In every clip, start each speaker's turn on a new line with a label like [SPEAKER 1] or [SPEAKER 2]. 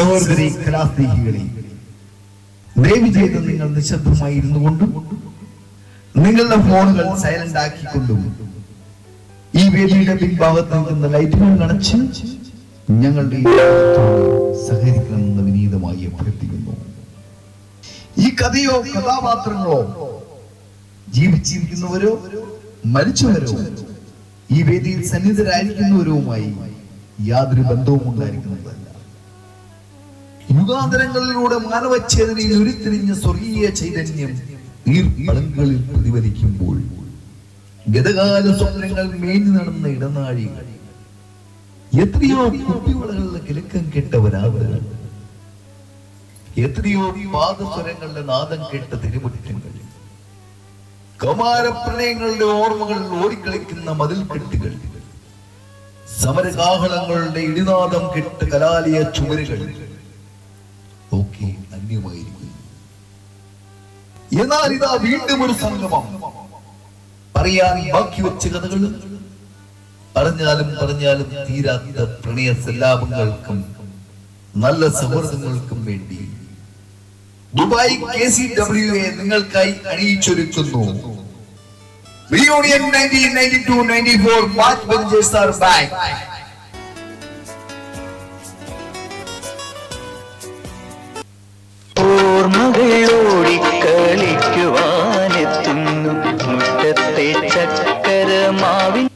[SPEAKER 1] സഹോദരി കലാസ്നേഹികളെ ദയവ് ചെയ്ത് നിങ്ങൾ നിശബ്ദമായി ഇരുന്നു കൊണ്ടും നിങ്ങളുടെ ഫോണുകൾ സൈലന്റ് ആക്കിക്കൊണ്ടും ഈ വേദിയുടെ പിൻഭാഗത്ത് നിൽക്കുന്ന ലൈറ്റുകൾ അണച്ച് ഞങ്ങളുടെ സഹകരിക്കണമെന്ന് വിനീതമായി അഭ്യർത്ഥിക്കുന്നു. ഈ കഥയോ കഥാപാത്രങ്ങളോ ജീവിച്ചിരിക്കുന്നവരോ മരിച്ചവരോ ഈ വേദിയിൽ സന്നിധരായിരിക്കുന്നവരുമായി യാതൊരു ബന്ധവും ഉണ്ടായിരിക്കുന്നതല്ല യുഗാന്തരങ്ങളിലൂടെ മാനവച്ഛേദനയിൽ ഉരുത്തിരിഞ്ഞ സ്വർഗീയ ചൈതന്യം നീർപ്പളങ്ങളിൽ പ്രതിഫലിക്കുമ്പോൾ ഗതകാല സ്വപ്നങ്ങൾ മേഞ്ഞു നടന്ന ഇടനാഴി എത്രയോ കുപ്പിവളകളുടെ കിലക്കം കെട്ടവരാവരുകൾ എത്രയോ പാദസ്വരങ്ങളുടെ നാദം കേട്ട തിരുമുറ്റങ്ങൾ. കൗമാരപ്രണയങ്ങളുടെ ഓർമ്മകൾ ഓടിക്കളിക്കുന്ന മതിൽ കെട്ടുകൾ സമരകാഹളങ്ങളുടെ ഇടിനാദം കെട്ട് കലാലയ ചുമരുകൾ. എന്നാൽ ഇതാ വീണ്ടും ഒരു സംഗമം. പറയാൻ ബാക്കി വെച്ച കഥകൾ പറഞ്ഞാലും പറഞ്ഞാലും തീരാത്ത പ്രണയ സല്ലാപങ്ങൾക്കും നല്ല സൗഹൃദങ്ങൾക്കും വേണ്ടി. Dubai K C W A നിങ്ങൾക്കായി അണിയിച്ചൊരുക്കുന്നു. Reunion 1992-94 back benchers are back
[SPEAKER 2] ഓർമ്മകളോടി കളിക്കുവാനെത്തുന്നു. മുറ്റത്തെ ചക്കര മാവിൻ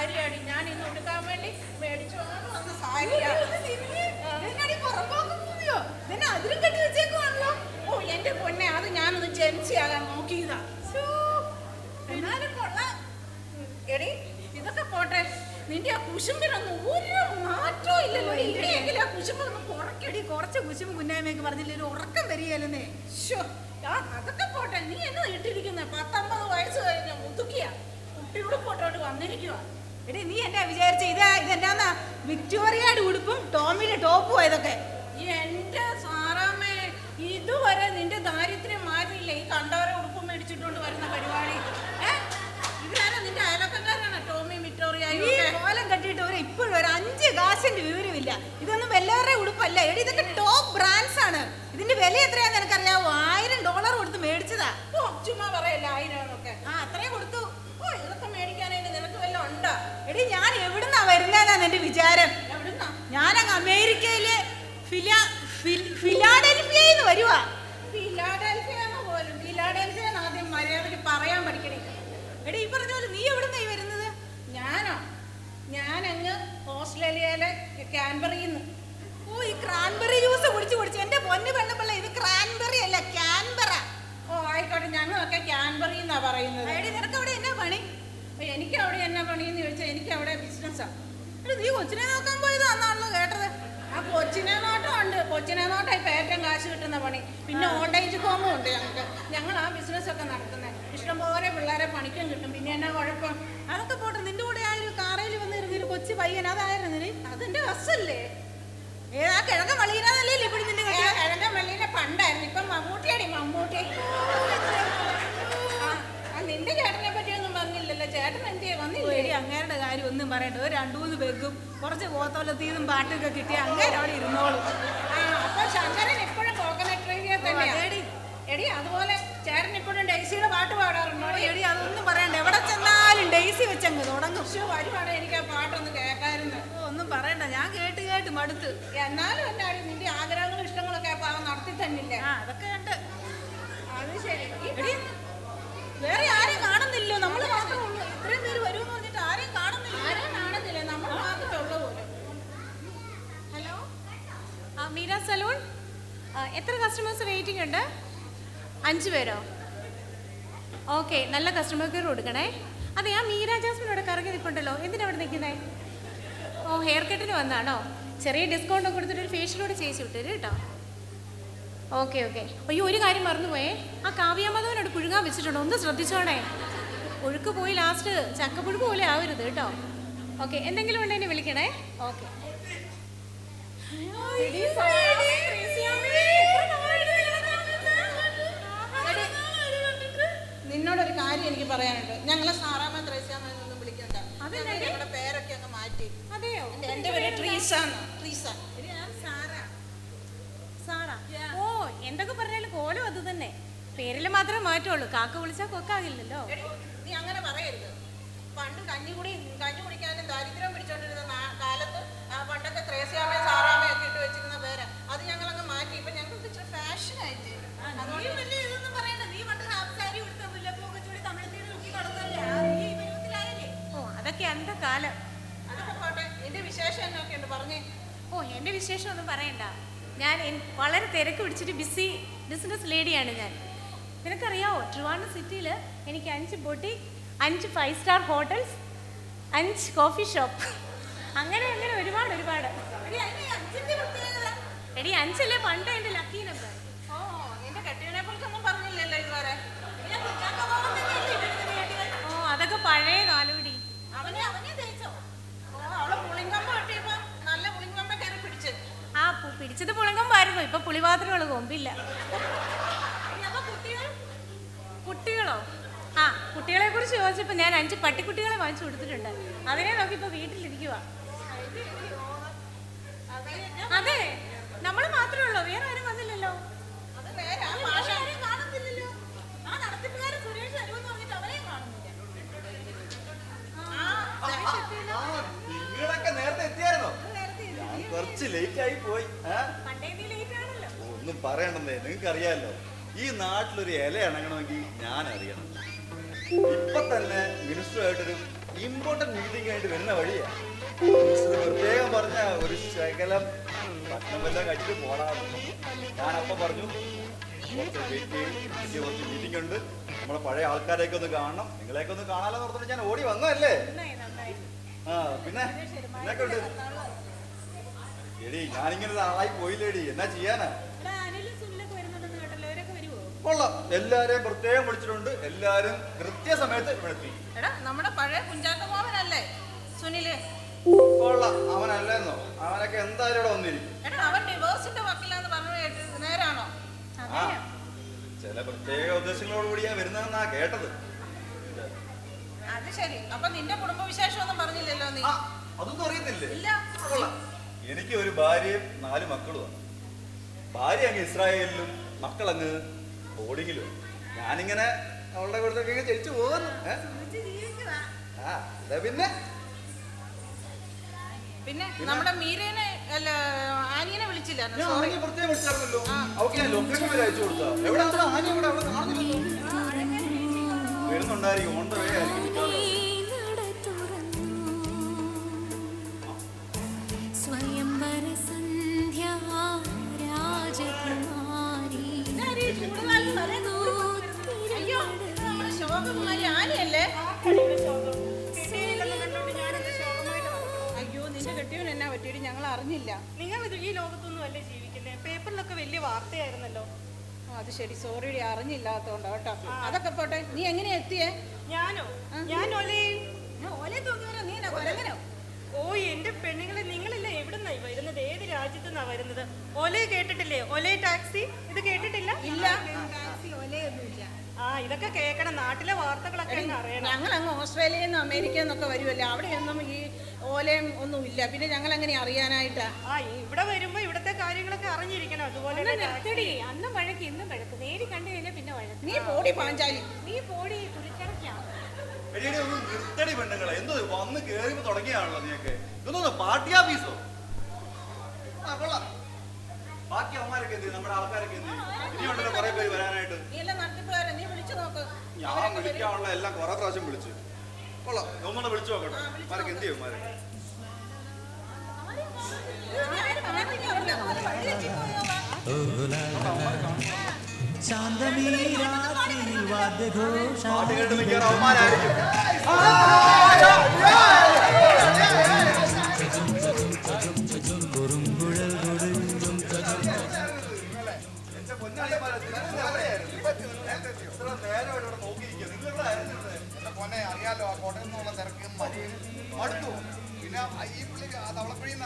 [SPEAKER 3] സാരിയാണ് ഞാൻ ഇന്ന് ഉടുക്കാൻ വേണ്ടി മേടിച്ചോണ്ട് വന്ന. സാരിയാ. എന്നാടി പുറമ്പോക്കുന്നിയോ നിന്നെ. അതിലും കെട്ടി വെച്ചേക്കുവാണല്ലോ. ഓ എന്റെ പൊന്നെ അത് ഞാനൊന്ന് ജെൻസി ആകാൻ നോക്കിയതാ എന്നാലും കൊള്ളാം. എടി ഇതൊക്കെ പോട്ടെ. നിന്റെ ആ കുശുമ്പിനൊന്നും ഒരു മാറ്റവും ഇല്ലല്ലോ. ഇനിയെങ്കിലും ആ കുശുമ്പ് ഒന്ന് കുറയ്ക്കടി.
[SPEAKER 4] കുറച്ച് കുശുമ്പ് കുന്നായ്മയൊക്കെ പറഞ്ഞില്ല ഒരു ഉറക്കം വരികയല്ലെന്നേ.
[SPEAKER 3] അതൊക്കെ പോട്ടെ. നീ എന്നാ ഇട്ടിരിക്കുന്നത് പത്തൊമ്പത് വയസ്സ് കഴിഞ്ഞ മുതുക്കിയ കുട്ടിയുടെ പോട്ടോട്ട് വന്നിരിക്കുക
[SPEAKER 4] എടി നീ എന്നെ വിചാരിച്ച? ഇത് ഇതെന്നാന്നാ വിക്ടോറിയയുടെ ഉടുപ്പും ടോമിയുടെ ടോപ്പും ഇതൊക്കെ
[SPEAKER 3] എന്റെ സാറാമ്മേ ഇതുവരെ നിന്റെ ദാരിദ്ര്യം മാറിയില്ല? ഈ കണ്ടവരെ ഉടുപ്പും മേടിച്ചിട്ടുകൊണ്ട് വരുന്ന പരിപാടി? ഇവരാരാ നിന്റെ അയലക്കക്കാരാണ് ടോമി വിക്ടോറിയ
[SPEAKER 4] ഈ കോലം കെട്ടിയിട്ട് ഒരു ഇപ്പോഴും ഒരു അഞ്ച് കാശിന്റെ വിവരമില്ല. ഇതൊന്നും വല്ലവരുടെ ഉടുപ്പല്ല. എടി ഇതൊക്കെ ടോപ്പ് ബ്രാൻഡ്സ് ആണ്. ഇതിന്റെ വില എത്രയാന്ന് എനിക്കറിയാവോ? ആയിരം ഡോളർ കൊടുത്ത് മേടിച്ചതാ.
[SPEAKER 3] ചുമ്മാ പറയല്ല ആയിരമൊക്കെ
[SPEAKER 4] ആ അത്രയും കൊടുത്തു
[SPEAKER 3] ഓ ഇതൊക്കെ മേടിക്കാനായിട്ട് നിനക്ക് വല്ലതും ഉണ്ടോ
[SPEAKER 4] എടി ഞാൻ എവിടുന്നാ വരുന്നതെന്നാണ് എന്റെ വിചാരം?
[SPEAKER 3] ഞാൻ
[SPEAKER 4] ഞാനങ്ങ് അമേരിക്കയിലെ ഫിലാ ഫിലാഡൽഫിയയിൽ വരുവാ.
[SPEAKER 3] ഫിലാഡൽഫിയാന്ന് പോലും ഫിലാഡൽഫിയ ആദ്യം മര്യാദയ്ക്ക് പറയാൻ പഠിക്കണേ.
[SPEAKER 4] എടി ഈ പറഞ്ഞ പോലെ നീ എവിടുന്നായി വരുന്നത്?
[SPEAKER 3] ഞാനോ? ഞാനങ്ങ് ഓസ്ട്രേലിയയിലെ കാൻബറിന്ന്
[SPEAKER 4] ഓ ഈ ക്രാൻബെറി ജ്യൂസ് കുടിച്ച് കുടിച്ച്. എന്റെ പൊന്ന് പെണ്ണുപിള്ള ഇത് ക്രാൻബെറി അല്ല ക്യാൻബറ.
[SPEAKER 3] ഓ ആയിക്കോട്ടെ ഞങ്ങളൊക്കെ എന്നാ പറയുന്നത്.
[SPEAKER 4] എടി നിനക്ക് അവിടെ എന്നാ പണി?
[SPEAKER 3] അപ്പൊ എനിക്ക് അവിടെ എന്നാ പണിയെന്ന് ചോദിച്ചാൽ എനിക്ക് അവിടെ ബിസിനസ്സാണ്
[SPEAKER 4] എടി നീ കൊച്ചിനെ നോക്കാൻ പോയതാന്നാണല്ലോ കേട്ടത്.
[SPEAKER 3] ആ കൊച്ചിനെ നോട്ടം ഉണ്ട്. കൊച്ചിനെ നോട്ടം ഇപ്പൊ ഏറ്റവും കാശ് കിട്ടുന്ന പണി. പിന്നെ ഓൾഡ് ഏജ് ഹോമും ഉണ്ട് ഞങ്ങൾക്ക്. ഞങ്ങൾ ആ ബിസിനസ് ഒക്കെ നടത്തുന്നത് ഇഷ്ടംപോലെ പിള്ളേരെ പണിക്കും കിട്ടും. പിന്നെ എന്നാ കുഴപ്പം?
[SPEAKER 4] അതൊക്കെ പോട്ടെ. നിന്റെ കൂടെ ആ ഒരു കാറയിൽ വന്നിരുന്ന ഒരു കൊച്ചു പയ്യൻ അതായിരുന്നു
[SPEAKER 3] അതിന്റെ ബസ്സല്ലേ?
[SPEAKER 4] ഏതാ കിഴക്കൻ വള്ളീനല്ലേ ഇവിടെ നിന്റെ
[SPEAKER 3] ഏ, വള്ളീനെ പണ്ടായിരുന്നു. ഇപ്പം മമ്മൂട്ടിയാടി മമ്മൂട്ടി ആ, ആ, നിന്റെ ചേട്ടനെ പറ്റിയൊന്നും പറഞ്ഞില്ലല്ലോ ചേട്ടൻ എന്തേ വന്നില്ലേ
[SPEAKER 4] അങ്ങേരുടെ കാര്യം ഒന്നും പറയണ്ട. ഒരു രണ്ടു മൂന്ന് പേർക്കും കുറച്ച് പോത്തോലത്തീതും പാട്ടൊക്കെ കിട്ടി അങ്ങേര് അവിടെ ഇരുന്നോളൂ.
[SPEAKER 3] അപ്പൊ ശങ്കരൻ ഇപ്പോഴും കോക്കനട്ട് ട്രെയിനിൽ തന്നെ
[SPEAKER 4] എടി.
[SPEAKER 3] എടി അതുപോലെ ചേട്ടൻ ഇപ്പോഴും ഡെയ്സിയുടെ പാട്ട് പാടാറുണ്ടോ?
[SPEAKER 4] എടി അതൊന്നും പറയണ്ട. എവിടെ ചെന്നാലും ഡെയ്സി വെച്ചങ്ങ് തുടങ്ങും.
[SPEAKER 3] പക്ഷേ വരുവാണ് എനിക്ക് ആ പാട്ടൊന്ന് കേൾക്കായിരുന്നു.
[SPEAKER 4] ഒന്നും പറയണ്ട. ഞാൻ കേട്ട് കേട്ട് മടുത്ത്.
[SPEAKER 3] എന്നാലും എന്നാടി നിന്റെ ആഗ്രഹങ്ങളും ഇഷ്ടങ്ങളൊക്കെ അപ്പൊ അവൻ നടത്തി തന്നില്ലേ?
[SPEAKER 4] ആ അതൊക്കെ ഉണ്ട്.
[SPEAKER 3] അത് ശരി.
[SPEAKER 4] എടി വേറെ ആരും കാണുന്നില്ലോ നമ്മൾ ഇത്രയും പേര് വരുമെന്ന് പറഞ്ഞിട്ട് ആരെയും കാണുന്നില്ല. ആരും
[SPEAKER 3] കാണുന്നില്ല. നമ്മൾ ഹലോ?
[SPEAKER 5] ആ മീര സലൂൺ? എത്ര കസ്റ്റമേഴ്സ് വെയിറ്റിംഗ് ഉണ്ട്? അഞ്ച് പേരോ? ഓക്കെ നല്ല കസ്റ്റമർ കെയർ കൊടുക്കണേ. അതെ ആ മീര ജാസ്മിൻ അവിടെ കറങ്ങി നിൽപ്പുണ്ടല്ലോ. എന്തിനാ അവിടെ നിൽക്കുന്നേ? ഓ ഹെയർ കട്ടിന് വന്നാണോ? ചെറിയ ഡിസ്കൗണ്ട് കൊടുത്തിട്ട് ഒരു ഫേഷ്യൽ കൂടെ ചെയ്യിച്ചു വിട്ടേര് കേട്ടോ. ഓക്കെ ഓക്കെ അയ്യോ ഒരു കാര്യം മറന്നുപോയേ ആ കാവ്യാമാധവനോട് പുഴുങ്ങാൻ വെച്ചിട്ടുണ്ട് ഒന്ന് ശ്രദ്ധിച്ചോണേ ഒഴുക്ക് പോയി ലാസ്റ്റ് ചക്കപ്പുഴുക്ക് പോലെ ആവരുത് കേട്ടോ ഓക്കെ എന്തെങ്കിലും ഉണ്ടെങ്കിൽ വിളിക്കണേ ഓക്കെ
[SPEAKER 3] നിന്നോടൊരു കാര്യം എനിക്ക് പറയാനുണ്ട് ഞങ്ങളെ സാറാമ്മ ത്രേസ്യാമ്മ എന്നൊന്നും വിളിക്കണ്ട? ഞങ്ങളുടെ പേരൊക്കെ അങ്ങ് മാറ്റി
[SPEAKER 5] അതെയോ
[SPEAKER 3] എന്റെ പേര് ട്രീസാണ് ട്രീസ
[SPEAKER 5] സാറാ ഓ എന്തൊക്കെ പറഞ്ഞാലും കോലം അത് തന്നെ. പേരിൽ മാത്രമേ മാറ്റുള്ളൂ. കാക്ക വിളിച്ചാൽ കൊക്കാകില്ലല്ലോ.
[SPEAKER 3] നീ അങ്ങനെ പറയരുത്. പണ്ട് കഞ്ഞി കുടി കഞ്ഞി കുടിക്കാനും ദാരിദ്ര്യം പിടിച്ചോണ്ടിരുന്ന കാലത്ത് ആ പണ്ടൊക്കെ ത്രേസ്യാമ്മയും സാറാമ്മയും ഒക്കെ ഇട്ട് വെച്ചിരുന്ന പേര്. അത് ഞങ്ങൾ അങ്ങ് മാറ്റി. ഇപ്പൊ ഞങ്ങൾക്ക് ഇച്ചിരി ഫാഷൻ ആയിട്ട്
[SPEAKER 5] അതൊക്കെ അന്ത കാലം
[SPEAKER 3] അതൊക്കെ പോട്ടെ. നിന്റെ വിശേഷം എന്നൊക്കെ ഉണ്ട് പറഞ്ഞേ.
[SPEAKER 5] ഓ എന്റെ വിശേഷം ഒന്നും പറയണ്ട. ഞാൻ വളരെ തിരക്ക് പിടിച്ചിട്ട് ബിസി ബിസിനസ് ലേഡിയാണ് ഞാൻ. നിനക്കറിയാവോ? ട്രിവാൻഡ്രം സിറ്റിയിൽ എനിക്ക് അഞ്ച് ബൊട്ടിക് അഞ്ച് ഫൈവ് സ്റ്റാർ ഹോട്ടൽസ് അഞ്ച് കോഫി ഷോപ്പ് അങ്ങനെ അങ്ങനെ ഒരുപാട് ഒരുപാട്.
[SPEAKER 4] എടി,
[SPEAKER 5] അഞ്ചല്ലേ പണ്ട് എന്റെ ലക്കി നമ്പർ പു- പുളിങ്കൊമ്പായിരുന്നു. ഇപ്പൊ പുളിപാത്രമുള്ള കൊമ്പില്ല. കുട്ടികളോ? ആ കുട്ടികളെ കുറിച്ച് ചോദിച്ചപ്പോൾ ഞാൻ അഞ്ച് പട്ടിക്കുട്ടികളെ വാങ്ങിച്ചു കൊടുത്തിട്ടുണ്ട്. അതിനെ നോക്കി ഇപ്പൊ വീട്ടിലിരിക്കുക അതെ നമ്മൾ മാത്രമേ ഉള്ളൂ? വേറെ ആരും വന്നില്ലല്ലോ?
[SPEAKER 6] കുറച്ച് ലേറ്റ് ആയി പോയി ഒന്നും പറയണ്ടെന്നേ നിങ്ങൾക്ക് അറിയാമല്ലോ ഈ നാട്ടിലൊരു ഇല ഇണങ്ങണമെങ്കിൽ ഞാൻ അറിയണം ഇപ്പൊ തന്നെ മിനിസ്റ്ററുമായിട്ടൊരു ഇമ്പോർട്ടന്റ് മീറ്റിംഗ് ആയിട്ട് വരുന്ന വഴിയാ. പ്രത്യേകം പറഞ്ഞ ഒരു ശകലം ഭക്ഷണം വല്ലതും കഴിച്ചിട്ട് ഞാൻ അപ്പൊ പറഞ്ഞു കുറച്ച് വെയിറ്റ് ചെയ്യും എനിക്ക് കുറച്ച് മീറ്റിംഗ് ഉണ്ട്. നമ്മളെ പഴയ ആൾക്കാരെയൊക്കെ ഒന്ന് കാണണം. നിങ്ങളെയൊക്കെ ഒന്ന് കാണാലെന്ന് പറഞ്ഞിട്ട് ഞാൻ ഓടി വന്നതല്ലേ? ആ പിന്നെ? എന്നൊക്കെ ഉണ്ട് എടി ഞാനിങ്ങനെ ആളായി പോയില്ലേടി. എന്നാ ചെയ്യാനാ? കൊള്ളാം. എല്ലാരെയും പ്രത്യേകം വിളിച്ചിട്ടുണ്ട്. എല്ലാരും കൃത്യസമയത്ത് ഇവിടെ എത്തി.
[SPEAKER 3] എടാ നമ്മുടെ പഴയ കുഞ്ചാക്കമാവനല്ലേ? സുനിൽ.
[SPEAKER 6] കൊള്ളാം. അവനല്ലെന്നോ? അവനൊക്കെ എന്തായാലും ഇവിടെ വന്നിരിക്കും.
[SPEAKER 3] അവൻ ഡിവോഴ്സിന്റെ വക്കിലാന്ന് പറഞ്ഞു കേട്ടത് നേരാണോ?
[SPEAKER 6] ചില പ്രത്യേക ഉദ്ദേശങ്ങളോടുകൂടിയാ വരുന്നതെന്നാ കേട്ടത്.
[SPEAKER 3] അത് ശരി. അപ്പൊ നിന്റെ കുടുംബവിശേഷം ഒന്നും പറഞ്ഞില്ലല്ലോ നീ?
[SPEAKER 6] അതൊന്നും അറിയത്തില്ലേ?
[SPEAKER 3] ഇല്ല.
[SPEAKER 6] കൊള്ളാം. എനിക്ക് ഒരു ഭാര്യയും നാല് മക്കളുമാണ് ഭാര്യ അങ്ങ് ഇസ്രായേലിലും മക്കൾ മക്കളങ്ങ് ബോർഡിങ്ങിലും ഞാനിങ്ങനെ അവളുടെ കൂടത്തൊക്കെ ഇങ്ങനെ ചലിച്ചു പോകുന്നു? ആ അതെ പിന്നെ.
[SPEAKER 3] പിന്നെ നമ്മുടെ മീരേനെ അല്ല ആനിയനെ വിളിച്ചില്ല
[SPEAKER 6] ഞാൻ
[SPEAKER 3] സോറി
[SPEAKER 6] ആനയെ പ്രത്യേകം വിളിച്ചായിരുന്നല്ലോ. അവൾക്ക് ഞാൻ ലൊക്കേഷൻ വരെ അയച്ചു കൊടുത്താ എവിടെ ആനി ആന ഇവിടെ അവിടെ കാണുന്നില്ലല്ലോ. വരുന്നുണ്ടായിരിക്കും ഓൺ ദ വേ ആയിരിക്കും.
[SPEAKER 3] നമ്മുടെ ആനയല്ലേ? അയ്യോ നിന്റെ കെട്ടിയവൻ എന്നാ പറ്റിയിട്ട് ഞങ്ങൾ അറിഞ്ഞില്ല.
[SPEAKER 5] നിങ്ങൾ ഇത് ഈ ലോകത്തൊന്നും അല്ലേ ജീവിക്കുന്നത് പേപ്പറിലൊക്കെ വലിയ വാർത്തയായിരുന്നല്ലോ
[SPEAKER 3] അത് ശരി. സോറി അറിഞ്ഞില്ലാത്തോണ്ടോ കേട്ടോ. അതൊക്കെ പോട്ടെ. നീ എങ്ങനെയാ എത്തിയേ?
[SPEAKER 5] ഞാനോ? ഞാൻ ഒലേ.
[SPEAKER 3] ഓലെ തൂക്കിയവരോ നീ കൊരങ്ങനോ
[SPEAKER 5] ഓ എന്റെ പെണ്ണുങ്ങളെ നിങ്ങളല്ല എവിടുന്നായി വരുന്നത്? ഏത് രാജ്യത്തു നിന്നാ വരുന്നത്? ഒലേ കേട്ടിട്ടില്ലേ? ഒലേ ടാക്സി? ഇത് കേട്ടിട്ടില്ല?
[SPEAKER 3] ഇല്ല.
[SPEAKER 5] ഇതൊക്കെ കേൾക്കണം. നാട്ടിലെ വാർത്തകളൊക്കെ അറിയണം.
[SPEAKER 3] ഞങ്ങൾ അങ്ങ് ഓസ്ട്രേലിയയിൽ നിന്ന് അമേരിക്കയിൽ നിന്നൊക്കെ വരുമല്ലേ അവിടെയൊന്നും ഈ ഓലയും ഒന്നും ഇല്ല. പിന്നെ ഞങ്ങൾ അങ്ങനെ അറിയാനായിട്ടാ?
[SPEAKER 5] ആ ഇവിടെ വരുമ്പോ ഇവിടത്തെ കാര്യങ്ങളൊക്കെ അറിഞ്ഞിരിക്കണം. അതുപോലെ നിർത്തടി. അന്ന് വഴക്ക് ഇന്നും വഴക്ക്. നേരി കണ്ടു കഴിഞ്ഞാൽ പിന്നെ വഴക്ക്.
[SPEAKER 3] നീ പോടി പാഞ്ചാലി.
[SPEAKER 5] നീ പോടി
[SPEAKER 6] നിർത്തടി പെണ്ണുങ്ങളെ. എന്തോ വന്ന് കേറിയപ്പോ തുടങ്ങിയാണല്ലോ നീയൊക്കെ. ഇതൊന്നും പാർട്ടി ഓഫീസോ? ആ കൊള്ളാം. ബാക്കി അവന്മാരൊക്കെ എന്ത് നമ്മുടെ ആൾക്കാരൊക്കെ എന്ത് ചെയ്യും? ഇനിയുണ്ടല്ലോ കുറെ പേര് വരാനായിട്ട്
[SPEAKER 3] നീ എല്ലാം നടത്തിപ്പുകാരെ നീ വിളിച്ചു നോക്ക്
[SPEAKER 6] ഞാൻ വിളിക്കാനുള്ള എല്ലാം കുറെ പ്രാവശ്യം വിളിച്ചു കൊള്ളാം ഒന്നുകൂടെ വിളിച്ചു നോക്കട്ടെ മാർക്ക് എന്ത് ചെയ്യും
[SPEAKER 3] പോയോ?
[SPEAKER 6] പാട്ട് കേട്ട് മിക്കവാറും അവന്മാരായിരിക്കും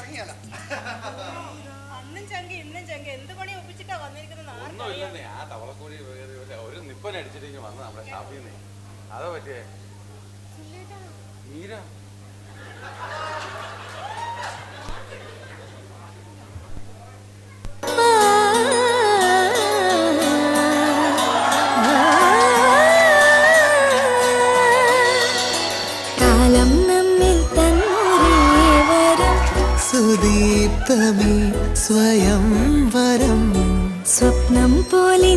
[SPEAKER 7] തവളക്കുഴിയിൽ
[SPEAKER 8] അന്നും ചങ്കി ഇന്നും ചങ്കി. എന്ത് പണി ഒപ്പിച്ചിട്ടാ വന്നിരിക്കുന്നത്
[SPEAKER 9] ഒന്നുമില്ലെന്നേ. ആ തവളക്കൂടി വേറെ ഒരു- ഒരു നിപ്പൻ അടിച്ചിട്ട് വന്ന് നമ്മുടെ ഷാപ്പിൽ നിന്ന് അതോ പറ്റിയേ? മീര?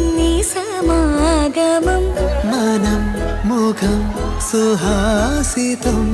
[SPEAKER 10] പോലെ നീ സമാഗമം
[SPEAKER 11] മനം മുഖം സുഹാസിതം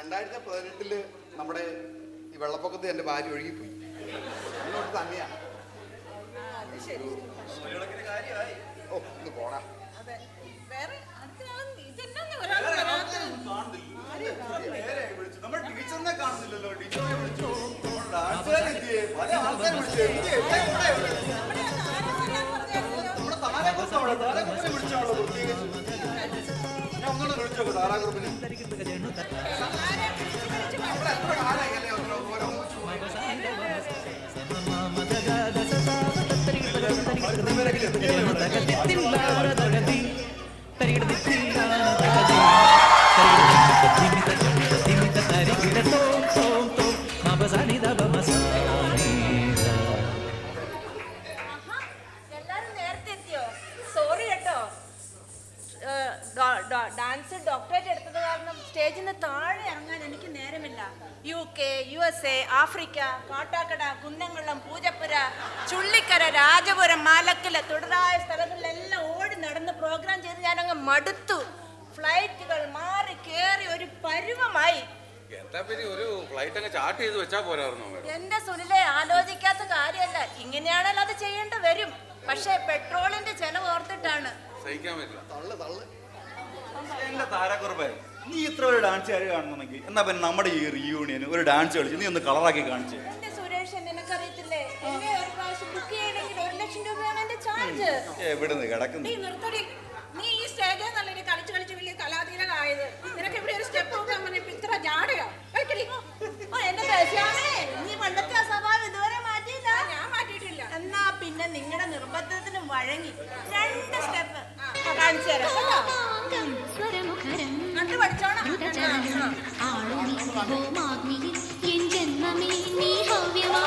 [SPEAKER 7] രണ്ടായിരത്തി പതിനെട്ടിൽ നമ്മുടെ ഈ വെള്ളപ്പൊക്കത്ത് എന്റെ ഭാര്യ ഒഴുകിപ്പോയി. അങ്ങോട്ട് തന്നെയാണ് ഓ ഒന്ന് പോടാ.
[SPEAKER 3] അതെ. വേറെ അടുത്ത ആളും ഇതെന്നാന്ന് ഒരാൾ വരാത്തത്?
[SPEAKER 6] നേരെയായി വിളിച്ചു. നമ്മൾ ടീച്ചറിനെ കാണുന്നില്ലല്ലോ. ടീച്ചറിനെ വിളിച്ചു? പല ആൾക്കാരെ വിളിച്ചു. നമ്മുടെ അവിടെ, വിളിച്ചാണല്ലോ പ്രത്യേകിച്ച്. ഞാൻ ഒന്നുകൂടെ വിളിച്ചോക്ക് താരാകുറുപ്പിനെ.
[SPEAKER 9] അങ്ങ് ചാർട്ട് ചെയ്ത് വെച്ചാ പോരായിരുന്നു
[SPEAKER 8] എന്റെ സുനിലെ ആലോചിക്കാത്ത കാര്യമല്ല ഇങ്ങനെയാണല്ലോ അത് ചെയ്യേണ്ടി വരും. പക്ഷേ പെട്രോളിന്റെ ചെലവ് ഓർത്തിട്ടാണ്.
[SPEAKER 9] സഹിക്കാൻ പറ്റില്ല.
[SPEAKER 7] തള്ളു തള്ളു.
[SPEAKER 6] എന്റെ താരാകുറുപ്പേ നീ ഇത്ര ഒരു ഡാൻസ് കാര്യം കാണുന്നുണ്ടെങ്കിൽ എന്നാ പിന്നെ നമ്മുടെ ഈ റീയൂണിയന് ഒരു ഡാൻസ് കളിച്ച് നീ ഒന്ന് കളറാക്കി കാണിച്ചേ. എവിടുന്ന് കിടക്കുന്നു?
[SPEAKER 3] നീ ഈ സ്റ്റേജിൽ നല്ല കളിച്ച് കളിച്ച് വലിയ കലാതീരനായത് നിനക്ക് ഇവിടെ ഒരു സ്റ്റെപ്പ് നോക്കാൻ പറഞ്ഞപ്പോ ഇത്ര ജാടയോ.
[SPEAKER 8] എന്നാ പിന്നെ നിങ്ങളുടെ നിർബന്ധത്തിന് വഴങ്ങി. രണ്ട് സ്റ്റെപ്പ്. കാണിച്ചു തരാം കണ്ടു പഠിച്ചോണം.
[SPEAKER 10] എൻ ജന്മമേ നീ ഭവ്യമാ.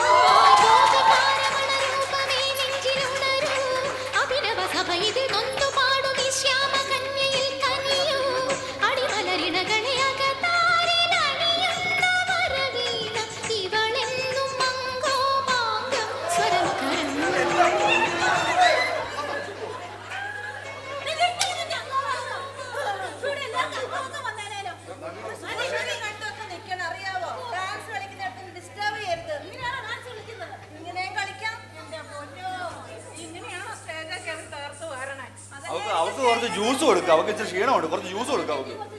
[SPEAKER 6] ജ്യൂസ് കൊടുക്കുക അവർക്ക് ഇച്ചിരി ക്ഷീണമുണ്ട് കുറച്ച് ജ്യൂസ് കൊടുക്കുക
[SPEAKER 3] പറഞ്ഞിട്ട്.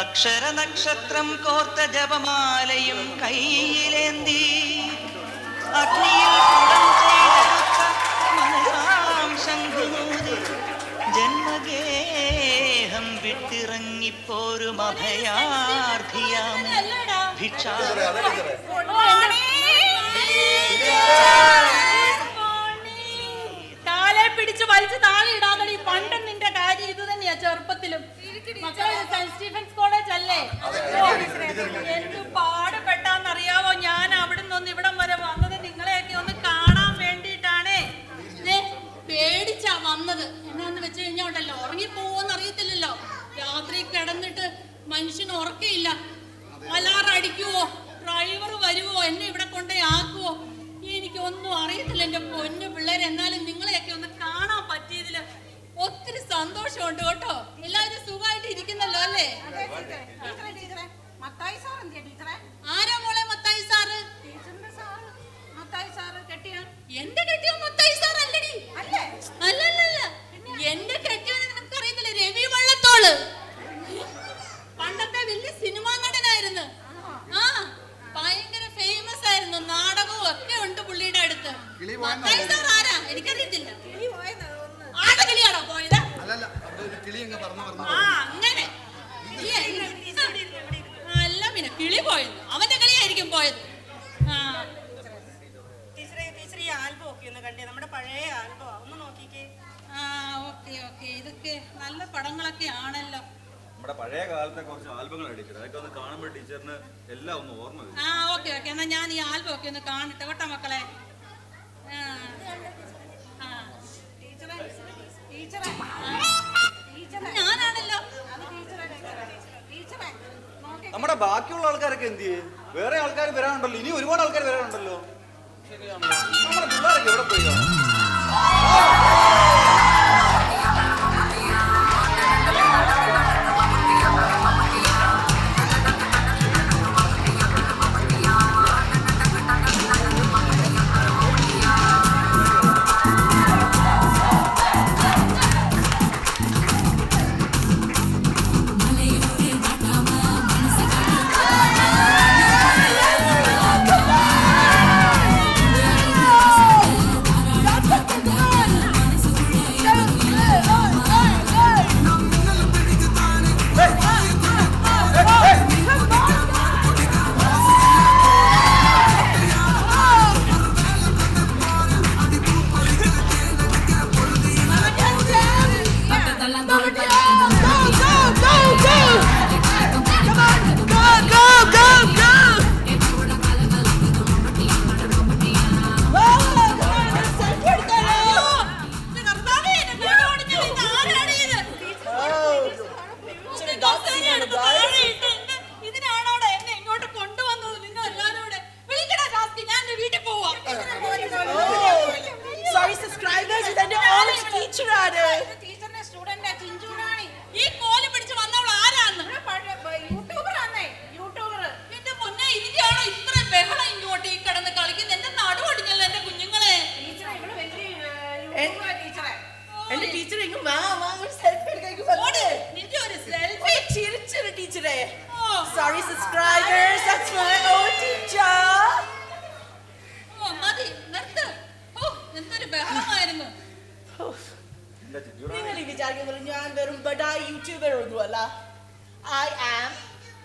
[SPEAKER 11] അക്ഷര നക്ഷത്രം കോർത്ത ജപമാലയും കയ്യിലേന്തി. അഗ്നിയിൽ കുടം ചെയ്തെടുത്ത മലയാളം ശംഖുമൂതി.
[SPEAKER 2] ഗേഹം വിട്ടിറങ്ങിപ്പോരും അഭയാർത്ഥിയാം ഭിക്ഷാ
[SPEAKER 12] കാലെ പിടിച്ച് വലിച്ച് താഴെ ഇടാതെ പണ്ടും നിന്റെ കാര്യം ഇത് തന്നെയാ ചെറുപ്പത്തിലും. മക്കളെ സെന്റ് സ്റ്റീഫൻസ് കോളേജ് അല്ലേ എന്ത് അങ്ങനെ. ഈ- അല്ല പിന്നെ കിളി പോയത്. അവന്റെ കളിയായിരിക്കും പോയത്. ആ.
[SPEAKER 13] ടീച്ചറെ ടീച്ചർ ഈ ആൽബം ഒക്കെ ഒന്ന് കണ്ടേ. നമ്മുടെ പഴയ ആൽബം ഒന്ന് നോക്കിക്കേ.
[SPEAKER 12] ആ ഓക്കെ ഓക്കെ. ഇതൊക്കെ നല്ല പടങ്ങളൊക്കെ ആണല്ലോ.
[SPEAKER 3] നമ്മുടെ പഴയ കാലത്തെ കുറച്ച് ആൽബങ്ങൾ അടിച്ചത് അതൊക്കെ ഒന്ന് കാണുമ്പോൾ ടീച്ചറിന് എല്ലാം ഒന്ന് ഓർമ്മ വരും.
[SPEAKER 12] ആ ഓക്കെ ഓക്കെ. എന്നാ ഞാൻ ഈ ആൽബം ഒക്കെ ഒന്ന് കാണട്ടെ കേട്ടോ മക്കളെ.
[SPEAKER 6] ടീച്ചറെ ടീച്ചറെ
[SPEAKER 12] ഞാനാണല്ലോ
[SPEAKER 6] അത് ടീച്ചറെ ടീച്ചറെ ടീച്ചറെ നോക്കി
[SPEAKER 3] നമ്മുടെ ബാക്കിയുള്ള ആൾക്കാരൊക്കെ എന്ത് ചെയ്യും? വേറെ ആൾക്കാർ വരാനുണ്ടല്ലോ. ഇനി ഒരുപാട് ആൾക്കാർ വരാനുണ്ടല്ലോ. നമ്മുടെ പിള്ളേരൊക്കെ എവിടെ പോയി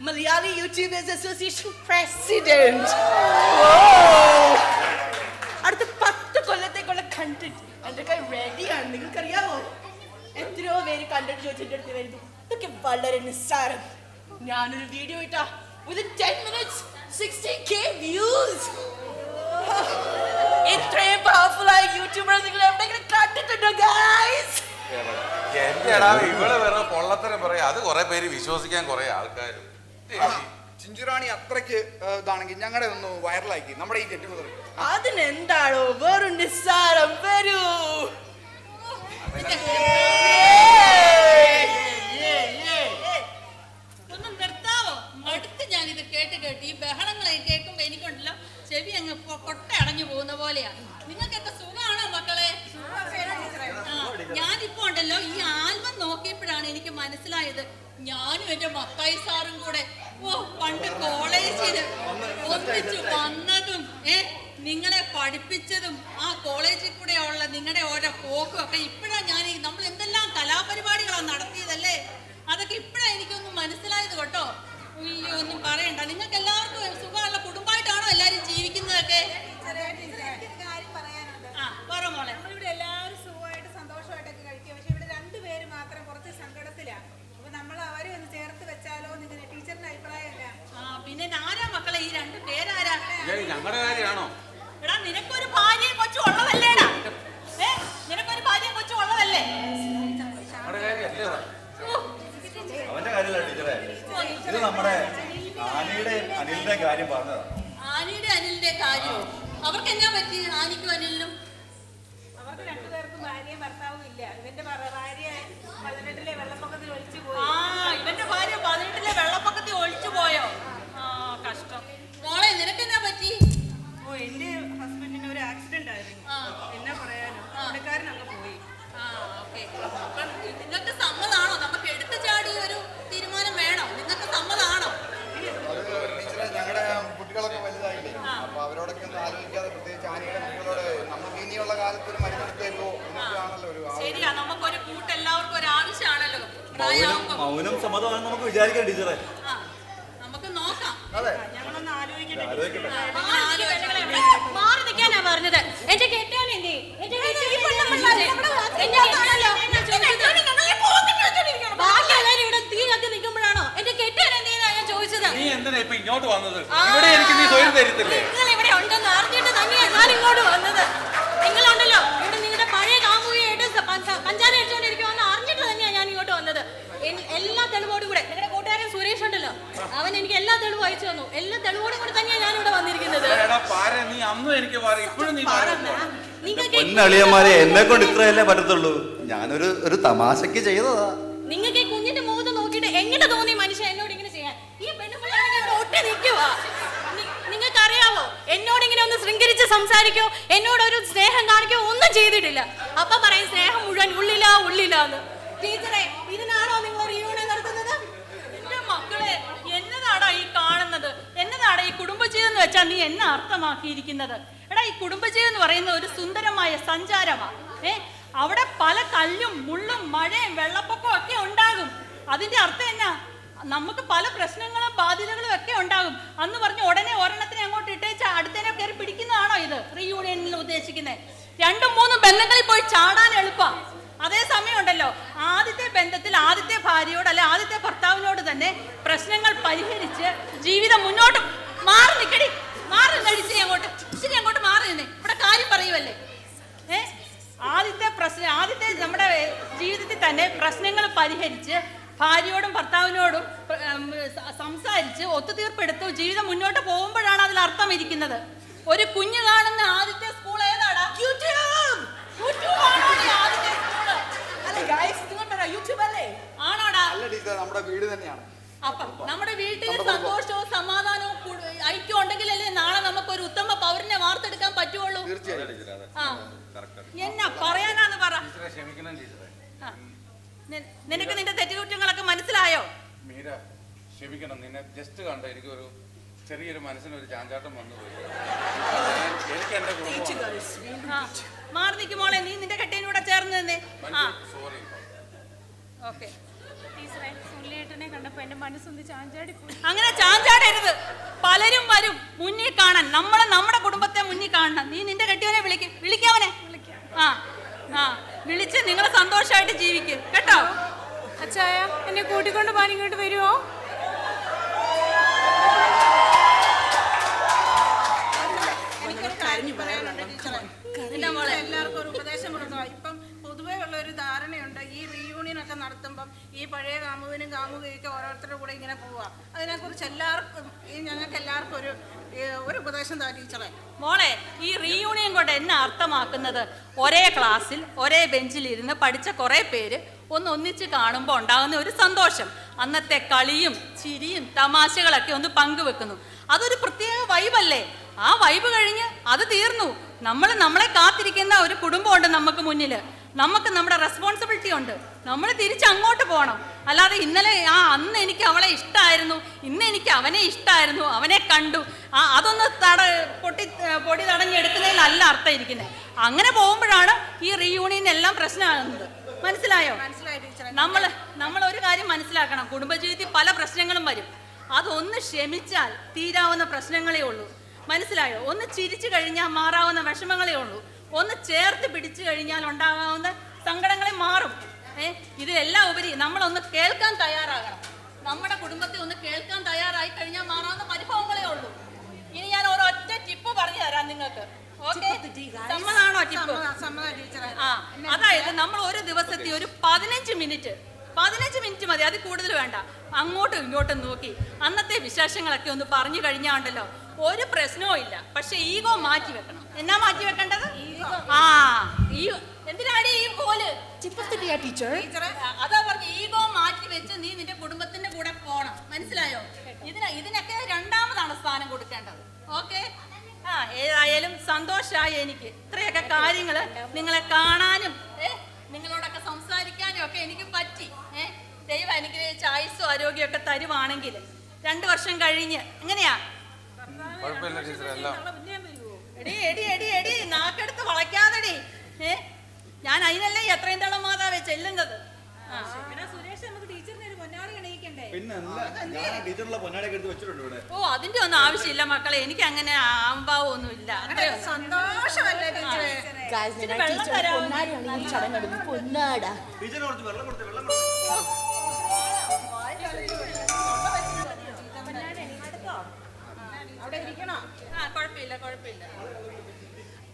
[SPEAKER 13] മലയാളി Youtubers Association പ്രസിഡന്റ്. അടുത്ത പത്ത് കൊല്ലത്തേക്കുള്ള കണ്ടന്റ് എന്റെ കൈ റെഡിയാണ് നിങ്ങൾക്കറിയാമോ എത്രയോ പേര് കണ്ടന്റ് ചോദിച്ചിട്ട് അടുത്ത് വരുന്നു ഇതൊക്കെ വളരെ നിസ്സാരം. ഞാനൊരു വീഡിയോ ഇട്ടാ. Ten minutes sixty K views ഇത്രയും പവർഫുൾ ആയ യൂട്യൂബർ നിങ്ങൾ എവിടെയെങ്കിലും കണ്ടിട്ടുണ്ടോ ഗൈസ്
[SPEAKER 9] എന്റെടാ ഇവൾ വേറെ പൊള്ളത്തരം പറയാ. അത് കുറെ പേര് വിശ്വസിക്കാൻ കുറെ ആൾക്കാരും.
[SPEAKER 7] ചിഞ്ചുറാണി അത്രയ്ക്ക് ഇതാണെങ്കിൽ ഞങ്ങളുടെ ഒന്ന് വൈറലാക്കി. നമ്മുടെ ഈ ഗെറ്റ് മുതൽ.
[SPEAKER 13] അതിനെന്താണോ വെറും നിസ്സാരം വരൂ.
[SPEAKER 12] ഒന്ന് നിർത്താവോ? മടുത്ത് ഇത് കേട്ട് കേട്ട് ഈ ബഹളങ്ങളെ കേൾക്കുമ്പോ എനിക്കുണ്ടല്ലോ ചെവി അങ്ങ് കൊട്ട അടഞ്ഞു പോകുന്ന പോലെയാ. നിങ്ങൾക്കൊക്കെ സുഖമാണോ മക്കളെ? ഞാനിപ്പോ ഉണ്ടല്ലോ ഈ ആൽബം നോക്കിയപ്പോഴാണ് എനിക്ക് മനസ്സിലായത് ഞാനും എന്റെ മത്തായി സാറും കൂടെ ഓ പണ്ട് കോളേജിൽ ഒന്നിച്ചു വന്നതും ഏ നിങ്ങളെ പഠിപ്പിച്ചതും ആ കോളേജിൽ കൂടെ ഉള്ള നിങ്ങളുടെ ഓരോ പോക്കും ഒക്കെ ഇപ്പഴാ ഞാൻ നമ്മൾ എന്തെല്ലാം കലാപരിപാടികളാണ്
[SPEAKER 3] നടത്തിയതല്ലേ? അതൊക്കെ ഇപ്പഴാ എനിക്കൊന്നും മനസ്സിലായത് കേട്ടോ. ഒന്നും
[SPEAKER 12] പറയണ്ട. നിങ്ങൾക്ക് എല്ലാവർക്കും സുഖമുള്ള കുടുംബമായിട്ടാണോ എല്ലാവരും ജീവിക്കുന്നത്?
[SPEAKER 9] ഞങ്ങളുടെ കാര്യമാണോ
[SPEAKER 12] എടാ നിനക്കൊരു ഭാര്യയും കൊച്ചു ഉള്ളതല്ലേടാ? ഏ നിനക്കൊരു ഭാര്യയും കൊച്ചു ഉള്ളതല്ലേ?
[SPEAKER 6] അവന്റെ കാര്യമല്ല ടീച്ചറെ. ഇത് നമ്മുടെ ആനയുടെ അനിലിന്റെ കാര്യം പറഞ്ഞതാ.
[SPEAKER 12] ആനിയുടെ അനിലിന്റെ കാര്യമോ അവർക്ക് എന്നാ പറ്റി ആനിക്കും അനിലിനും?
[SPEAKER 3] അവർക്ക് രണ്ടുപേർക്കും ഭാര്യയും ഭർത്താവും ഇല്ല. ഇവന്റെ ഭാര്യ പതിനെട്ടിലെ വെള്ളപ്പൊക്കത്തിൽ ഒളിച്ചു പോയി.
[SPEAKER 12] ആ ഇവന്റെ ഭാര്യ പതിനെട്ടിലെ വെള്ളപ്പൊക്കത്തിൽ ഒഴിച്ചു പോയോ ആ കഷ്ടം മോളെ നിനക്കെന്നാ പറ്റി
[SPEAKER 3] ഓ എന്റെ ഹസ്ബൻഡിന് ഒരു ആക്സിഡന്റ് ആയിരുന്നു.
[SPEAKER 12] ആ.
[SPEAKER 3] എന്നാ പറയാനോ. അങ്ങ് പോയി.
[SPEAKER 12] ആ ഓക്കെ. അപ്പം നിങ്ങൾക്ക് സമ്മതാണോ? നമുക്ക് എടുത്തു ചാടി ഒരു തീരുമാനം വേണോ? നിങ്ങൾക്ക് സമ്മതാണോ?
[SPEAKER 7] ഞങ്ങളുടെ കുട്ടികളൊക്കെ വലുതായില്ലേ? അപ്പൊ അവരോടൊക്കെ ഒന്ന് ആലോചിക്കാതെ പ്രത്യേകിച്ച് ആനയുടെ കുട്ടികളോട് നമുക്ക് ഇനിയുള്ള കാലത്ത് ഒരു മരുന്നെടുത്തേക്കോ എന്നൊക്കെയാണല്ലോ ഒരു.
[SPEAKER 12] ശരിയാ നമുക്കൊരു കൂട്ട് എല്ലാവർക്കും ഒരു ആവശ്യമാണല്ലോ.
[SPEAKER 6] മൗനം സമ്മതമാണെന്ന് നമുക്ക് വിചാരിക്കാം ടീച്ചറെ.
[SPEAKER 12] നമുക്ക് നോക്കാം.
[SPEAKER 6] അതെ.
[SPEAKER 3] ഞങ്ങളൊന്ന് ആലോചിക്കട്ടെ
[SPEAKER 5] മാറി നിൽക്കാനാ പറഞ്ഞത്. എന്റെ കെട്ടാൻ എന്തേ എന്റെ ബാക്കി എല്ലാരും ഇവിടെ തീ കത്തി നിൽക്കുമ്പോഴാണോ? എന്റെ കെട്ടാൻ എന്തേന്നാ ഞാൻ ചോദിച്ചത്?
[SPEAKER 9] നീ എന്തിനാ ഇപ്പൊ ഇങ്ങോട്ട് വന്നത്? ഇവിടെ എനിക്ക് നീ തൊഴിൽ തരത്തില്ലേ?
[SPEAKER 5] നിങ്ങൾ ഇവിടെ ഉണ്ടെന്ന് അറിഞ്ഞിട്ട് തന്നെയാ ഞാൻ ഇങ്ങോട്ട് വന്നത്. നിങ്ങളുണ്ടല്ലോ? ഇവിടെ നിങ്ങളുടെ പഴയ കാമുകയായിട്ട് പഞ്ചാര അടിച്ചുകൊണ്ടിരിക്കുമെന്ന് അറിഞ്ഞിട്ട് തന്നെയാ ഞാൻ ഇങ്ങോട്ട് വന്നത്. എല്ലാ തെളിവോടും കൂടെ. നിങ്ങളുടെ കൂട്ടുകാരൻ സുരേഷ് ഉണ്ടല്ലോ. അവൻ എനിക്ക് തെളിവും അയച്ചു തന്നു എല്ലാ തെളിവോടും കൂടി തന്നെയാണ് ഞാൻ ഇവിടെ വന്നിരിക്കുന്നത്
[SPEAKER 9] പാര നീ അന്നും എനിക്ക് പറ ഇപ്പോഴും നീ പറയുന്നു
[SPEAKER 5] നിങ്ങൾക്ക്
[SPEAKER 6] പൊന്നളിയന്മാരെ എന്നെ കൊണ്ട് ഇത്രയല്ലേ പറ്റത്തുള്ളൂ? ഞാനൊരു ഒരു തമാശക്ക് ചെയ്തതാ.
[SPEAKER 5] നിങ്ങൾക്ക് ഈ കുഞ്ഞിന്റെ മുഖത്ത് നോക്കിയിട്ട് എങ്ങനെ തോന്നി മനുഷ്യൻ എന്നോട് ഇങ്ങനെ ചെയ്യാൻ? ഈ ഇവിടെ ഒട്ടി നിൽക്കുവാ. നിങ്ങൾക്ക് അറിയാവോ എന്നോട് ഇങ്ങനെ ഒന്ന് ശൃംഖരിച്ച് സംസാരിക്കോ എന്നോട് ഒരു സ്നേഹം കാണിക്കോ ഒന്നും ചെയ്തിട്ടില്ല. അപ്പൊ പറയും സ്നേഹം മുഴുവൻ ഉള്ളില ഉള്ളിലാന്ന്. ടീച്ചറെ ഇതിനാണോ നിങ്ങൾ റിയൂണിയൻ നടത്തുന്നത്
[SPEAKER 12] എന്റെ മക്കളെ എന്നതാടാ ഈ കാണുന്നത് എന്നതാടാ ഈ വെച്ചാൽ നീ എന്നെ അർത്ഥമാക്കിയിരിക്കുന്നത്? എടാ ഈ കുടുംബജീവൻ എന്ന് പറയുന്ന ഒരു സുന്ദരമായ സഞ്ചാരമാ. ഏ അവിടെ പല കല്ലും മുള്ളും മഴയും വെള്ളപ്പൊക്കവും ഒക്കെ ഉണ്ടാകും. അതിന്റെ അർത്ഥം എന്നാ? നമുക്ക് പല പ്രശ്നങ്ങളും ബാധ്യതകളും ഒക്കെ ഉണ്ടാകും. അന്ന് പറഞ്ഞ് ഉടനെ ഒരെണ്ണത്തിനെ അങ്ങോട്ട് ഇട്ടേച്ച അടുത്തതിനെ കയറി പിടിക്കുന്നതാണോ ഇത്? റീയൂണിയനിൽ ഉദ്ദേശിക്കുന്നത് രണ്ടും മൂന്നും ബന്ധങ്ങളിൽ പോയി ചാടാൻ എളുപ്പാ. അതേ സമയമുണ്ടല്ലോ. ആദ്യത്തെ ബന്ധത്തിൽ ആദ്യത്തെ ഭാര്യയോട് അല്ലെ ആദ്യത്തെ ഭർത്താവിനോട് തന്നെ പ്രശ്നങ്ങൾ പരിഹരിച്ച് ജീവിതം മുന്നോട്ട് മാറി നിൽക്കടി മാറി നടിച്ച് അങ്ങോട്ട് ഇച്ചിരി അങ്ങോട്ട് മാറി നിന്നെ. ഇവിടെ കാര്യം പറയുമല്ലേ ഏ? ആദ്യത്തെ പ്രശ്നം ആദ്യത്തെ നമ്മുടെ ജീവിതത്തിൽ തന്നെ പ്രശ്നങ്ങൾ പരിഹരിച്ച് ഭാര്യയോടും ഭർത്താവിനോടും സംസാരിച്ച് ഒത്തുതീർപ്പെടുത്തു ജീവിതം മുന്നോട്ട് പോകുമ്പോഴാണ് അതിൽ അർത്ഥം ഇരിക്കുന്നത്. ഒരു കുഞ്ഞ് കാണുന്ന ആദ്യത്തെ സ്കൂൾ ഏതാടാ യൂട്യൂബ് യൂട്യൂബ് ആണോടി ആദ്യത്തെ സ്കൂൾ
[SPEAKER 13] അല്ല ഗൈസ് നിങ്ങൾ പറ യൂട്യൂബ് അല്ലേ
[SPEAKER 12] ആണോടാ
[SPEAKER 7] അല്ല ടീച്ചർ നമ്മുടെ വീട് തന്നെയാണ്
[SPEAKER 12] അപ്പൊ നമ്മുടെ വീട്ടിൽ സന്തോഷവും സമാധാനവും കു- ഐക്യം ഉണ്ടെങ്കിലല്ലേ നാളെ നമുക്ക് ഒരു ഉത്തമ പൗരനെ വാർത്തെടുക്കാൻ പറ്റുള്ളൂ
[SPEAKER 7] തീർച്ചയായും
[SPEAKER 12] ആ എന്നാ പറയാനാന്ന് പറ
[SPEAKER 9] ടീച്ചറെ ക്ഷമിക്കണം ടീച്ചറെ
[SPEAKER 12] ആ. നി- നിനക്ക് നിന്റെ തെറ്റുകുറ്റങ്ങളൊക്കെ മനസ്സിലായോ?
[SPEAKER 9] മീര ക്ഷമിക്കണം. നിന്നെ ജസ്റ്റ് കണ്ട എനിക്കൊരു ചെറിയൊരു മനസ്സിനൊരു ചാഞ്ചാട്ടം വന്നു പോയി. എനിക്ക് എന്റെ
[SPEAKER 12] മാറി നിൽക്കും മോളെ നീ നിന്റെ കെട്ടിനൂടെ ചേർന്ന് നിന്നേ. ആ.
[SPEAKER 9] Sorry
[SPEAKER 12] okay. അങ്ങനെ ചാഞ്ചാടരുത്. പലരും വരും മുന്നിൽ കാണാൻ. നമ്മളെ നമ്മുടെ കുടുംബത്തെ മുന്നിൽ കാണണം. നീ നിന്റെ കെട്ടിയവനെ വിളിക്കും വിളിക്കാവനെ ആ. ആ വിളിച്ച് നിങ്ങൾ സന്തോഷമായിട്ട് ജീവിക്കും കേട്ടോ?
[SPEAKER 5] അച്ചായ എന്നെ കൂട്ടിക്കൊണ്ട് പോകാൻ ഇങ്ങോട്ട് വരുമോ ും
[SPEAKER 3] കാര്യം പറയാനുണ്ട് ടീച്ചറെ.
[SPEAKER 12] എന്താ മോളെ?
[SPEAKER 3] എല്ലാവർക്കും ഒരു ഉപദേശം ഇപ്പം പൊതുവേ ഉള്ള ഒരു ധാരണയുണ്ട് ഈ റീയൂണിയൻ ഒക്കെ നടത്തുമ്പം ഈ പഴയ കാമുകനും കാമുകയൊക്കെ ഓരോരുത്തരുടെ കൂടെ ഇങ്ങനെ പോവുക അതിനെക്കുറിച്ച് എല്ലാവർക്കും ഈ ഞങ്ങൾക്ക് എല്ലാവർക്കും ഒരു ഒരു ഉപദേശം താ ടീച്ചറെ.
[SPEAKER 12] മോളെ ഈ റീയൂണിയൻ കൊണ്ട് എന്നാ അർത്ഥമാക്കുന്നത് ഒരേ ക്ലാസ്സിൽ ഒരേ ബെഞ്ചിൽ ഇരുന്ന് പഠിച്ച കുറേ പേര് ഒന്ന് ഒന്നിച്ച് കാണുമ്പോൾ ഉണ്ടാകുന്ന ഒരു സന്തോഷം. അന്നത്തെ കളിയും ചിരിയും തമാശകളൊക്കെ ഒന്ന് പങ്കുവെക്കുന്നു. അതൊരു പ്രത്യേക വൈബല്ലേ? ആ വൈബ് കഴിഞ്ഞ് അത് തീർന്നു. നമ്മൾ നമ്മളെ കാത്തിരിക്കുന്ന ഒരു കുടുംബമുണ്ട് നമുക്ക് മുന്നിൽ നമുക്ക് നമ്മുടെ റെസ്പോൺസിബിലിറ്റി ഉണ്ട്. നമ്മൾ തിരിച്ചങ്ങോട്ട് പോകണം അല്ലാതെ ഇന്നലെ ആ അന്ന് എനിക്ക് അവളെ ഇഷ്ടമായിരുന്നു ഇന്ന് എനിക്ക് അവനെ ഇഷ്ടമായിരുന്നു അവനെ കണ്ടു. ആ അതൊന്ന് തട പൊട്ടി പൊടി തടഞ്ഞെടുക്കുന്നതിലല്ല അർത്ഥം ഇരിക്കുന്നത് അങ്ങനെ പോകുമ്പോഴാണ് ഈ റീയൂണിയൻ എല്ലാം പ്രശ്നമാകുന്നത്. മനസ്സിലായോ? നമ്മൾ നമ്മൾ ഒരു കാര്യം മനസ്സിലാക്കണം. കുടുംബജീവിതത്തിൽ പല പ്രശ്നങ്ങളും വരും. അതൊന്ന് ക്ഷമിച്ചാൽ തീരാവുന്ന പ്രശ്നങ്ങളേ ഉള്ളൂ. മനസ്സിലായോ? ഒന്ന് ചിരിച്ചു കഴിഞ്ഞാൽ മാറാവുന്ന വിഷമങ്ങളേ ഉള്ളൂ. ഒന്ന് ചേർത്ത് പിടിച്ചു കഴിഞ്ഞാൽ ഉണ്ടാകാവുന്ന സങ്കടങ്ങളെ മാറും. ഏ ഇതിലെല്ലാം ഉപരി നമ്മളൊന്ന് കേൾക്കാൻ തയ്യാറാകണം. നമ്മുടെ കുടുംബത്തെ ഒന്ന് കേൾക്കാൻ തയ്യാറായി കഴിഞ്ഞാൽ മാറാവുന്ന പരിഭവങ്ങളേ ഉള്ളൂ. ഇനി ഞാൻ ഒരൊറ്റ ടിപ്പ് പറഞ്ഞു തരാം നിങ്ങൾക്ക്. സമ്മതാണോ ടിപ്പ് ആ അതായത് നമ്മൾ ഒരു ദിവസത്തെ ഒരു പതിനഞ്ച് മിനിറ്റ് പതിനഞ്ച് മിനിറ്റ് മതി. അത് കൂടുതൽ വേണ്ട. അങ്ങോട്ടും ഇങ്ങോട്ടും നോക്കി. അന്നത്തെ വിശേഷങ്ങളൊക്കെ ഒന്ന് പറഞ്ഞു കഴിഞ്ഞാണ്ടല്ലോ ഒരു പ്രശ്നവും ഇല്ല. പക്ഷെ ഈഗോ മാറ്റി വെക്കണം. എന്നാ മാറ്റി വെക്കേണ്ടത്? ആ ഈ എന്തിനാടി ഈ കോൽ?
[SPEAKER 13] ടീച്ചർ.
[SPEAKER 12] ടീച്ചറെ അതാ പറഞ്ഞു ഈഗോ മാറ്റി വെച്ച് നീ നിന്റെ കുടുംബത്തിന്റെ കൂടെ പോണം. മനസ്സിലായോ? ഇതിന് ഇതിനൊക്കെ രണ്ടാമതാണ് സ്ഥാനം കൊടുക്കേണ്ടത്. ഓക്കെ? ആ ഏതായാലും സന്തോഷമായി എനിക്ക്. ഇത്രയൊക്കെ കാര്യങ്ങൾ നിങ്ങളെ കാണാനും നിങ്ങളോടൊക്കെ സംസാരിക്കാനും ഒക്കെ എനിക്ക് പറ്റി. ഏഹ് ദൈവം അനുഗ്രഹിച്ച ആയുസ്സും ആരോഗ്യമൊക്കെ തരുവാണെങ്കിൽ രണ്ടു വർഷം കഴിഞ്ഞ് എങ്ങനെയാ?
[SPEAKER 9] കുഴപ്പമില്ല ടീച്ചർ എല്ലാം.
[SPEAKER 12] എടി എടി എടി എടി നാക്കെടുത്ത് വളയ്ക്കാതെടി. ഏ? ഞാൻ അതിനല്ലേ എത്രയും തളം മാതാവേ ചെല്ലുന്നത്? ആ.
[SPEAKER 3] സുരേഷ് നമുക്ക് ടീച്ചറിനെ ഒരു പൊന്നാടി
[SPEAKER 6] പിന്നെ അല്ല ടീച്ചറുള്ള പൊന്നാടൊക്കെ വെച്ചിട്ടുണ്ട് ഇവിടെ.
[SPEAKER 12] ഓ അതിന്റെ ഒന്നും ആവശ്യമില്ല മക്കളെ. എനിക്ക് അങ്ങനെ ആംഭാവം ഒന്നും ഇല്ല.
[SPEAKER 3] സന്തോഷമല്ലേ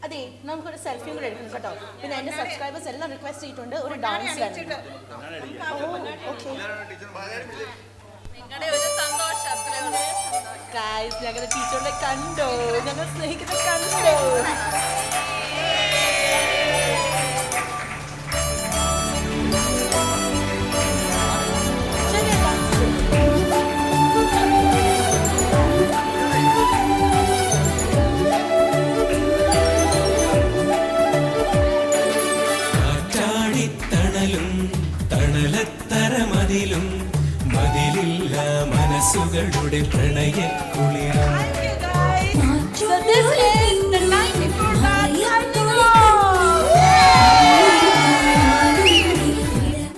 [SPEAKER 13] അതെ നമുക്കൊരു സെൽഫി കൂടെ എടുക്കണം കേട്ടോ. പിന്നെ എന്റെ സബ്സ്ക്രൈബേഴ്സ് എല്ലാം റിക്വസ്റ്റ് ചെയ്തിട്ടുണ്ട് ഒരു ഡാൻസ് ഞങ്ങളുടെ ടീച്ചറിനെ കണ്ടോ? ഞങ്ങൾ സ്നേഹിക്കുന്ന കണ്ടോ?
[SPEAKER 11] മതിലില്ല മനസ്സുകളുടെ
[SPEAKER 10] പ്രണയ is